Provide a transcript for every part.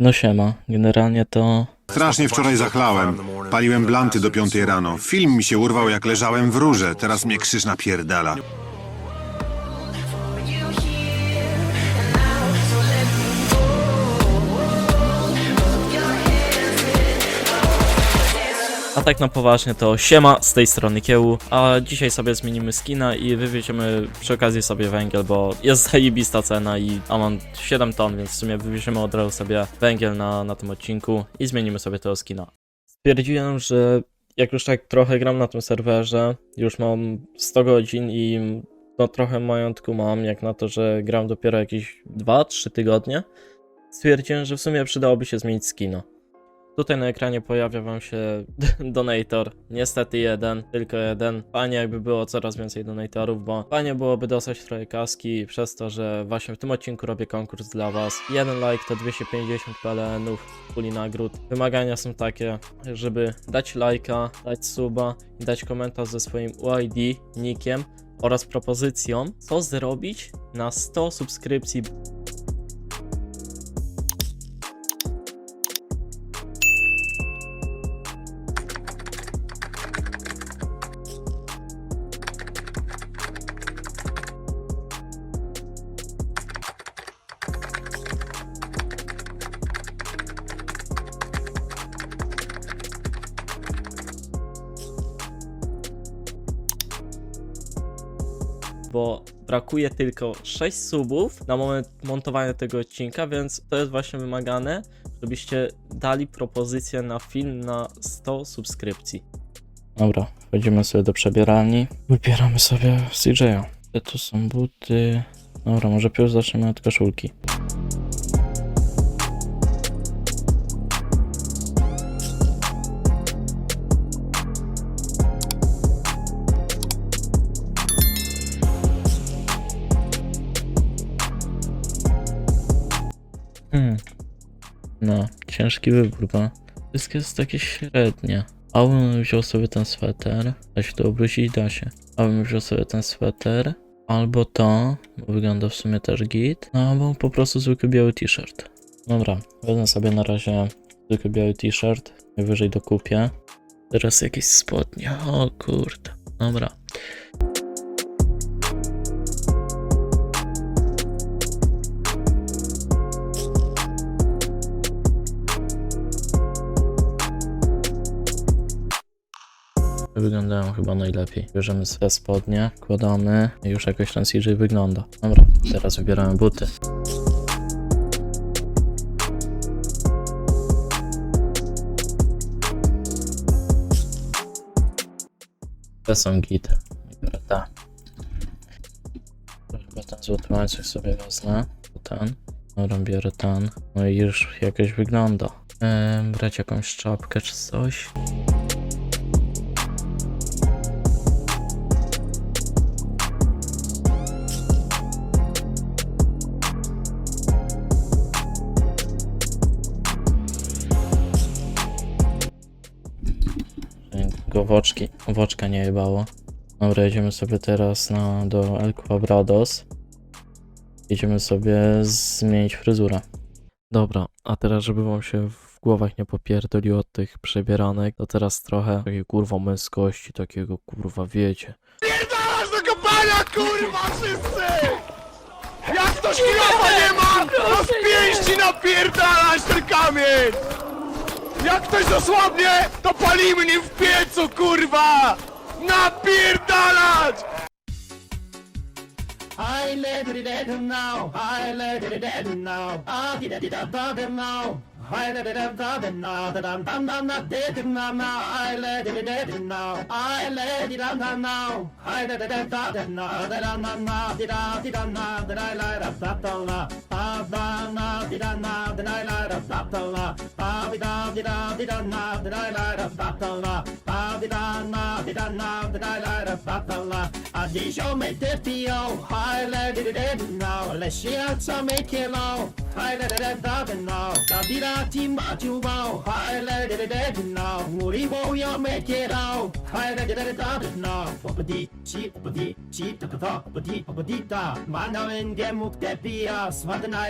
No siema, generalnie to... Strasznie wczoraj zachlałem. Paliłem blanty do piątej rano. Film mi się urwał jak leżałem w rurze. Teraz mnie krzyż napierdala. Tak na poważnie to siema, z tej strony Kiełu, a dzisiaj sobie zmienimy skina i wywieziemy przy okazji sobie węgiel, bo jest zajebista cena i a mam 7 ton, więc w sumie wywieziemy od razu sobie węgiel na, na tym odcinku i zmienimy sobie tego skina. Stwierdziłem, że jak już tak trochę gram na tym serwerze, już mam 100 godzin i no trochę majątku mam, jak na to, że gram dopiero jakieś 2-3 tygodnie, stwierdziłem, że w sumie przydałoby się zmienić skina. Tutaj na ekranie pojawia wam się donator. Niestety jeden, tylko jeden. Fajnie jakby było coraz więcej donatorów, bo fajnie byłoby dostać trochę kaski przez to, że właśnie w tym odcinku robię konkurs dla was. Jeden like to 250 PLN-ów puli nagród. Wymagania są takie, żeby dać lajka, dać suba i dać komentarz ze swoim UID, nickiem oraz propozycją, co zrobić na 100 subskrypcji bo brakuje tylko 6 subów na moment montowania tego odcinka, więc to jest właśnie wymagane, żebyście dali propozycję na film na 100 subskrypcji. Dobra, wchodzimy sobie do przebieralni. Wybieramy sobie CJ'a. Te tu są buty. Dobra, może pierwszy zaczniemy od koszulki. No, ciężki wybór, bo wszystko jest takie średnie. Albo bym wziął sobie ten sweter, da się to obrócić, da się. Albo bym wziął sobie ten sweter, albo to, bo wygląda w sumie też git, no albo po prostu zwykły biały t-shirt. Dobra, wezmę sobie na razie zwykły biały t-shirt, najwyżej dokupię. Teraz jakieś spodnie, o kurde, dobra. Wyglądają chyba najlepiej. Bierzemy sobie spodnie, kładamy i już jakoś ten CJ wygląda. Dobra, teraz wybieramy buty. Te są gity. Biorę te. Chyba ten złoty łańcuch sobie wezmę. Ten. Dobra, biorę ten. No i już jakoś wygląda. Ehm, brać jakąś czapkę czy coś. Tylko woczki, woczka nie jebało. Dobra, jedziemy sobie teraz na, do El Quabrados. Jedziemy sobie zmienić fryzurę. Dobra, a teraz żeby wam się w głowach nie popierdoliło od tych przebieranek, to teraz trochę takiej kurwa męskości, takiego kurwa wiecie. Pierdalasz do kopania, kurwa, wszyscy! Jak ktoś kilofa nie ma, to z pięści napierdalać ten kamień! Jak ktoś zasłabnie, to palimy nim w piecu, kurwa! Napierdalać! I let it dead now, I let it dead now, I did it dead now. I let it dead now, that I'm done, I'm not dead now, now. I let it dead now, I let it down now, I let it dead now, that I'm not now, did I, did I now, that I light up, that down now, ah, down now, did I now, that I light up, that down now, ah, did I, did I, did I now, that I light up, that down now, ah, did I now, did I now, that I light up, that down now, ah, did you make the deal, I let it dead now, let's see how make it low, I let it dead now, da di da ti ma tu bao, I let it dead now, muri bo ya make it out, I let it dead now, opadi, chi, opadi, chi, ta ta ta, opadi, opadi ta, mana en ge muk te pia, svadnai ra da ta now, biski cola i tequila, la la la la da da la Shabbos i cafe amare, hai de de de da de now, a me Sunday le barbare, hai de de de da de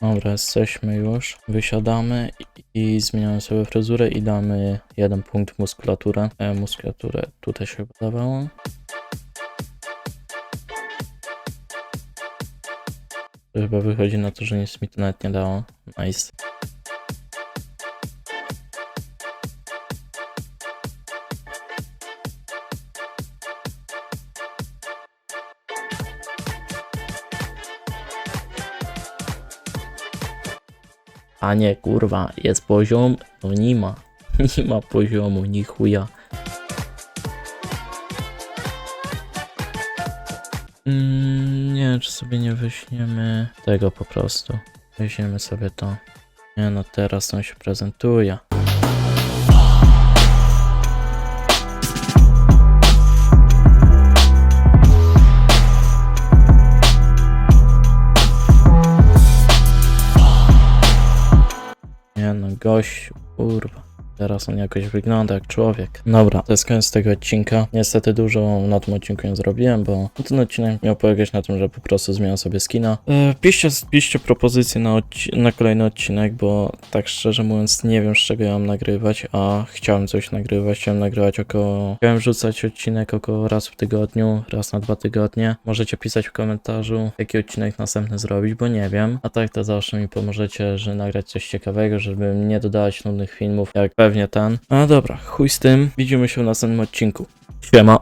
Dobra, jesteśmy już. Wysiadamy i, zmieniamy sobie fryzurę i damy jeden punkt muskulaturę. E, muskulaturę tutaj się chyba dawało. To Chyba wychodzi na to, że nic mi to nawet nie dało. Nice. A nie, kurwa, jest poziom? No nie ma. Nie ma poziomu, ni chuja. Mm, nie czy sobie nie weźmiemy tego po prostu. Weźmiemy sobie to. Nie no, teraz on się prezentuje. Gość, kurwa. Teraz on jakoś wygląda jak człowiek. Dobra, to jest koniec tego odcinka. Niestety dużo na tym odcinku nie zrobiłem, bo ten odcinek miał polegać na tym, że po prostu zmieniam sobie skina. E, piszcie, piszcie propozycje na, na kolejny odcinek, bo tak szczerze mówiąc nie wiem z czego ja mam nagrywać, a chciałem coś nagrywać. Chciałem nagrywać około... Chciałem rzucać odcinek około raz w tygodniu, raz na dwa tygodnie. Możecie pisać w komentarzu, jaki odcinek następny zrobić, bo nie wiem. A tak to zawsze mi pomożecie, że nagrać coś ciekawego, żeby nie dodawać nudnych filmów, jak pewnie ten. A dobra, chuj z tym. Widzimy się w następnym odcinku. Siema.